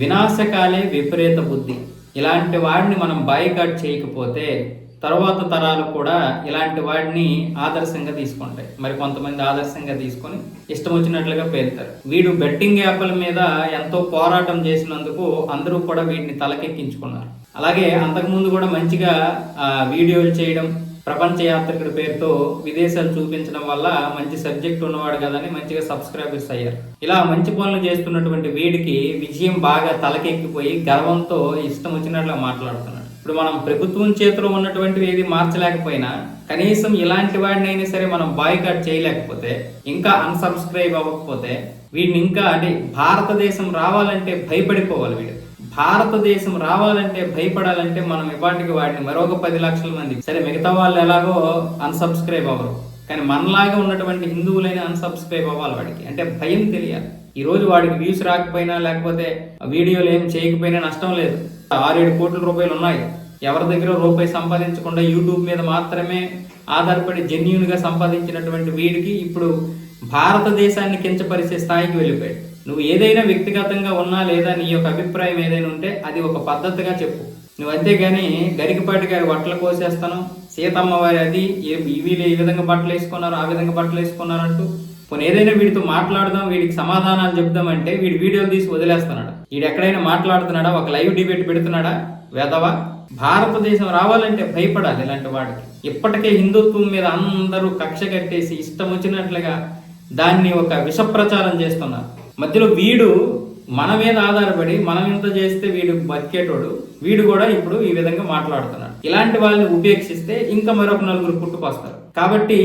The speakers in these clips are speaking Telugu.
వినాశకాలే విపరీత బుద్ధి. ఇలాంటి వాడిని మనం బాయ్కాట్ చేయకపోతే తర్వాత తరాలు కూడా ఇలాంటి వాడిని ఆదర్శంగా తీసుకుంటాయి. మరి కొంతమంది ఆదర్శంగా తీసుకొని ఇష్టం వచ్చినట్లుగా పేరుతారు వీడు బెట్టింగ్ యాప్ల మీద ఎంతో పోరాటం చేసినందుకు అందరూ కూడా వీటిని తలకెక్కించుకున్నారు. అలాగే అంతకుముందు కూడా మంచిగా వీడియోలు చేయడం ప్రపంచ యాత్రికుడి పేరుతో విదేశాలు చూపించడం వల్ల మంచి సబ్జెక్ట్ ఉన్నవాడు కదని మంచిగా సబ్స్క్రైబర్స్ అయ్యారు. ఇలా మంచి పనులు చేస్తున్నటువంటి వీడికి విజయం బాగా తలకెక్కిపోయి గర్వంతో ఇష్టం వచ్చినట్లు మాట్లాడుతున్నాడు. ఇప్పుడు మనం ప్రభుత్వం చేతిలో ఉన్నటువంటివి ఏది మార్చలేకపోయినా కనీసం ఇలాంటి వాడినైనా సరే మనం బాయ్కాట్ చేయలేకపోతే ఇంకా అన్సబ్స్క్రైబ్ అవ్వకపోతే వీడిని ఇంకా అంటే భారతదేశం రావాలంటే భయపడిపోవాలి వీడు. భారతదేశం రావాలంటే భయపడాలంటే మనం ఇవాటికి వాడిని మరొక పది లక్షల మంది. సరే మిగతా వాళ్ళు ఎలాగో అన్సబ్స్క్రైబ్ అవ్వరు. కానీ మనలాగా ఉన్నటువంటి హిందువులైన అన్సబ్స్క్రైబ్ అవ్వాలి వాడికి. అంటే భయం తెలియాలి. ఈ రోజు వాడికి వ్యూస్ రాకపోయినా లేకపోతే వీడియోలు ఏం చేయకపోయినా నష్టం లేదు. ఆరేడు కోట్ల రూపాయలు ఉన్నాయి. ఎవరి దగ్గర రూపాయి సంపాదించకుండా యూట్యూబ్ మీద మాత్రమే ఆధారపడి జెన్యున్గా సంపాదించినటువంటి వీడికి ఇప్పుడు భారతదేశాన్ని కించపరిచే స్థాయికి వెళ్ళిపోయాడు. నువ్వు ఏదైనా వ్యక్తిగతంగా ఉన్నా లేదా నీ యొక్క అభిప్రాయం ఏదైనా ఉంటే అది ఒక పద్ధతిగా చెప్పు. నువ్వు అంతేగాని గరికపాటి గారి బట్టలు కోసేస్తాను. సీతమ్మ వారి అది ఏ- వీళ్ళు ఏ విధంగా బట్టలు వేసుకున్నారు ఆ విధంగా బట్టలు వేసుకున్నారు అంటూ. పోనీ ఏదైనా వీడితో మాట్లాడదాం వీడికి సమాధానాలు చెప్దామంటే వీడి వీడియోలు తీసి వదిలేస్తున్నాడు. వీడు ఎక్కడైనా మాట్లాడుతున్నాడా? ఒక లైవ్ డిబేట్ పెడుతున్నాడా? వెదవా భారతదేశం రావాలంటే భయపడాలి ఇలాంటి వాడికి. ఇప్పటికే హిందుత్వం మీద అందరూ కక్ష కట్టేసి ఇష్టం వచ్చినట్లుగా దాన్ని ఒక విష ప్రచారం చేస్తున్నారు. మధ్యలో వీడు మన మీద ఆధారపడి మనం ఎంత చేస్తే వీడు బతికేటోడు వీడు కూడా ఇప్పుడు ఈ విధంగా మాట్లాడుతున్నాడు. ఇలాంటి వాళ్ళని ఉపేక్షిస్తే ఇంకా మరొక నలుగురు పుట్టుకొస్తారు. కాబట్టి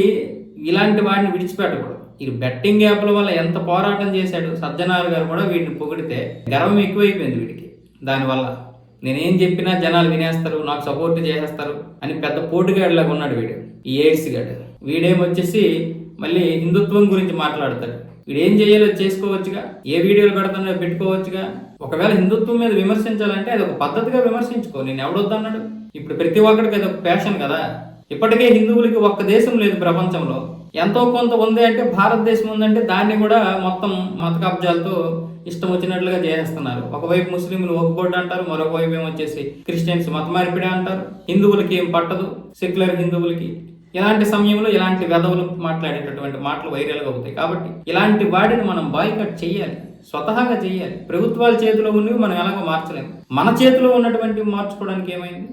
ఇలాంటి వాడిని విడిచిపెట్టకూడదు. ఈ బెట్టింగ్ యాప్ల వల్ల ఎంత పోరాటం చేశాడు సజ్జనార్ గారు కూడా వీడిని పొగిడితే గర్వం ఎక్కువైపోయింది వీడికి. దానివల్ల నేనేం చెప్పినా జనాలు వినేస్తారు నాకు సపోర్ట్ చేసేస్తారు అని పెద్ద పోటుగాడిలాగా ఉన్నాడు వీడు. ఈ ఎయిడ్స్ గాడు. వీడేమొచ్చేసి మళ్ళీ హిందుత్వం గురించి మాట్లాడతాడు. వీడు ఏం చేయాలో చేసుకోవచ్చుగా ఏ వీడియోలు పెడుతున్నాడో పెట్టుకోవచ్చుగా. ఒకవేళ హిందుత్వం మీద విమర్శించాలంటే అది ఒక పద్ధతిగా విమర్శించుకో నేను ఎవడొద్దన్నాడు ఇప్పుడు ప్రతి ఒక్కడికి అది ఒక ప్యాషన్ కదా. ఇప్పటికే హిందువులకి ఒక్క దేశం లేదు ప్రపంచంలో. ఎంతో కొంత ఉంది అంటే భారతదేశం ఉందంటే దాన్ని కూడా మొత్తం మత కబ్జాలతో ఇష్టం వచ్చినట్లుగా చేసేస్తున్నారు. ఒకవైపు ముస్లింలు ఒక బోర్డు అంటారు మరొక వైపు ఏమో వచ్చేసి క్రిస్టియన్స్ మత మార్పిడి అంటారు. హిందువులకి ఏం పట్టదు సెక్యులర్ హిందువులకి. ఇలాంటి సమయంలో ఇలాంటి వెధవులు మాట్లాడేటటువంటి మాటలు వైరల్గా అవుతాయి. కాబట్టి ఇలాంటి వాడిని మనం బాయ్కట్ చేయాలి. స్వతహాగా చేయాలి. ప్రభుత్వాల చేతిలో ఉన్నవి మనం ఎలాగో మార్చలేము. మన చేతిలో ఉన్నటువంటివి మార్చుకోవడానికి ఏమైంది?